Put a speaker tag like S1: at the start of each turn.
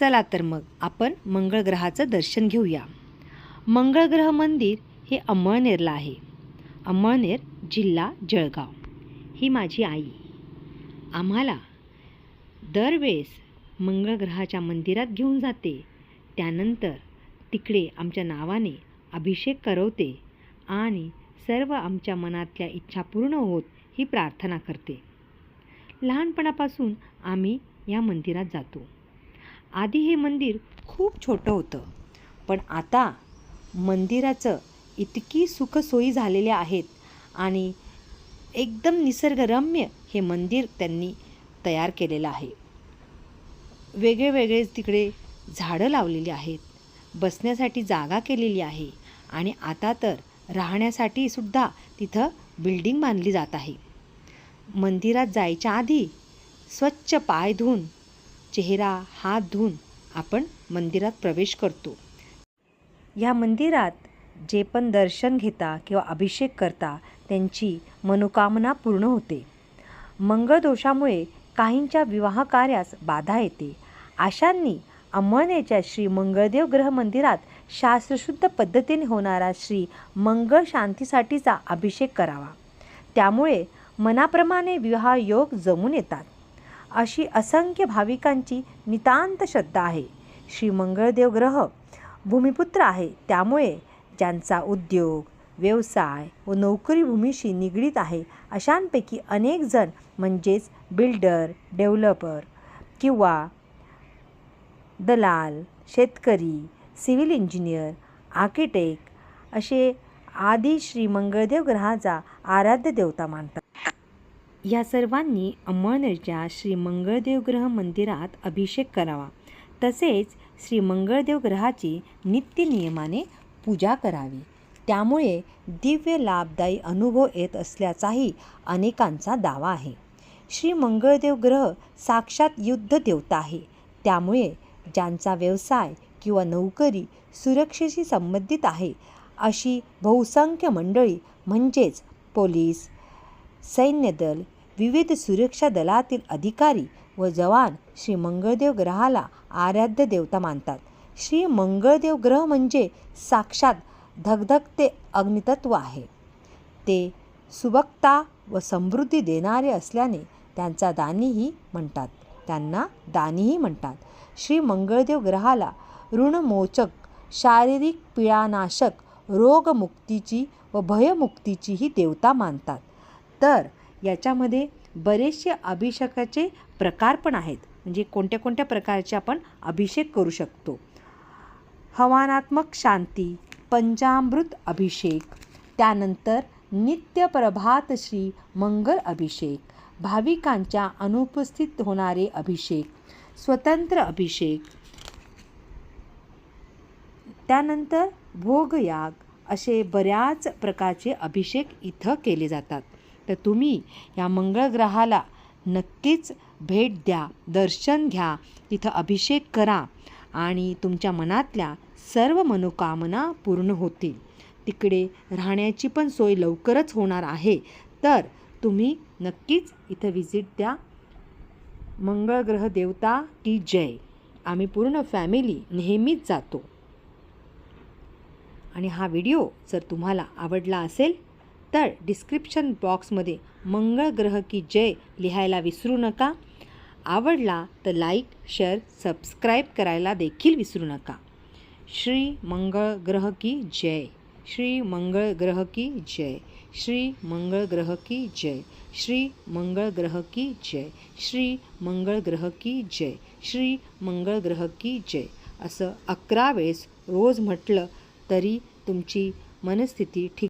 S1: चला तर मग आपण मंगळ ग्रहाचं दर्शन घेऊया. मंगळ ग्रह मंदिर हे अमळनेरला आहे. अमळनेर जिल्हा जळगाव. ही माझी आई. आम्हाला दरवेळेस मंगळग्रहाच्या मंदिरात घेऊन जाते. त्यानंतर तिकडे आमच्या नावाने अभिषेक करवते आणि सर्व आमच्या मनातल्या इच्छा पूर्ण होत ही प्रार्थना करते. लहानपणापासून आम्ही या मंदिरात जातो. आधी हे मंदिर खूप छोटं होतं. पण आता मंदिराचं इतकी सुखसोयी झालेल्या आहेत आणि एकदम निसर्गरम्य हे मंदिर त्यांनी तयार केलेलं आहे. वेगळे वेगळे तिकडे झाडं लावलेली आहेत बसण्यासाठी जागा केलेली आहे आणि आता तर राहण्यासाठी सुद्धा तिथं बिल्डिंग बांधली जात आहे. मंदिरात जायच्या आधी स्वच्छ पाय धुवून चेहरा हात धुवून आपण मंदिरात प्रवेश करतो. या मंदिरात जे पण दर्शन घेता किंवा अभिषेक करता त्यांची मनोकामना पूर्ण होते. मंगळदोषामुळे काहींच्या विवाह कार्यास बाधा येते. अशांनी अंमळनेच्या श्री मंगळदेव ग्रह मंदिरात शास्त्रशुद्ध पद्धतीने होणारा श्री मंगळ शांतीसाठीचा अभिषेक करावा. त्यामुळे मनाप्रमाणे विवाह योग जमून येतात. अशी असंख्य भाविकांची नितांत श्रद्धा आहे. श्री मंगळदेव ग्रह भूमिपुत्र आहे. त्यामुळे ज्यांचा उद्योग व्यवसाय व नोकरी भूमीशी निगडीत आहे अशांपैकी अनेक जण म्हणजेच बिल्डर डेव्हलपर किंवा दलाल शेतकरी सिव्हिल इंजिनियर आर्किटेक्ट असे आदी श्री मंगळदेव ग्रहाचा आराध्य देवता मानतात. या सर्वांनी अंमळनेरच्या श्री मंगळदेव ग्रह मंदिरात अभिषेक करावा. तसेच श्री मंगळदेव ग्रहाची नित्यनियमाने पूजा करावी. त्यामुळे दिव्य लाभदायी अनुभव येत असल्याचाही अनेकांचा दावा आहे. श्री मंगळदेव ग्रह साक्षात युद्ध देवता आहे. त्यामुळे ज्यांचा व्यवसाय किंवा नोकरी सुरक्षेशी संबंधित आहे अशी बहुसंख्य मंडळी म्हणजेच पोलीस सैन्यदल विविध सुरक्षा दलातील अधिकारी व जवान श्री मंगळदेव ग्रहाला आराध्य देवता मानतात. श्री मंगळदेव ग्रह म्हणजे साक्षात धगधगते अग्नितत्व आहे. ते सुबकता व समृद्धी देणारे असल्याने त्यांचा दानीही म्हणतात. त्यांना दानीही म्हणतात. श्री मंगळदेव ग्रहाला ऋणमोचक शारीरिक पिळानाशक रोगमुक्तीची व भयमुक्तीचीही देवता मानतात. तर याच्यामध्ये बरेचसे अभिषेकाचे प्रकार पण आहेत. म्हणजे कोणत्या कोणत्या प्रकारचे आपण अभिषेक करू शकतो. हवानात्मक शांती पंचामृत अभिषेक त्यानंतर नित्य प्रभात श्री मंगल अभिषेक भाविकांच्या अनुपस्थित होणारे अभिषेक स्वतंत्र अभिषेक त्यानंतर भोगयाग असे बऱ्याच प्रकारचे अभिषेक इथं केले जातात. तर तुम्ही या मंगळग्रहाला नक्कीच भेट द्या दर्शन घ्या तिथं अभिषेक करा आणि तुमच्या मनातल्या सर्व मनोकामना पूर्ण होतील. तिकडे राहण्याची पण सोय लवकरच होणार आहे. तर तुम्ही नक्कीच इथं व्हिजिट द्या. मंगळ ग्रह देवता की जय. आम्ही पूर्ण फॅमिली नेहमीच जातो. आणि हा व्हिडिओ जर तुम्हाला आवडला असेल तर डिस्क्रिप्शन बॉक्समध्ये मंगळ ग्रह की जय लिहायला विसरू नका. आवडला तर लाईक शेअर सबस्क्राईब करायला देखील विसरू नका. श्री मंगळ ग्रह की जय. श्री मंगळ ग्रह की जय. श्री मंगळ ग्रह की जय. श्री मंगळ ग्रह की जय. श्री मंगळ ग्रह की जय. श्री मंगळ ग्रह की जय. असं अकरा वेळेस रोज म्हटलं तरी तुमची मनस्थिती ठीक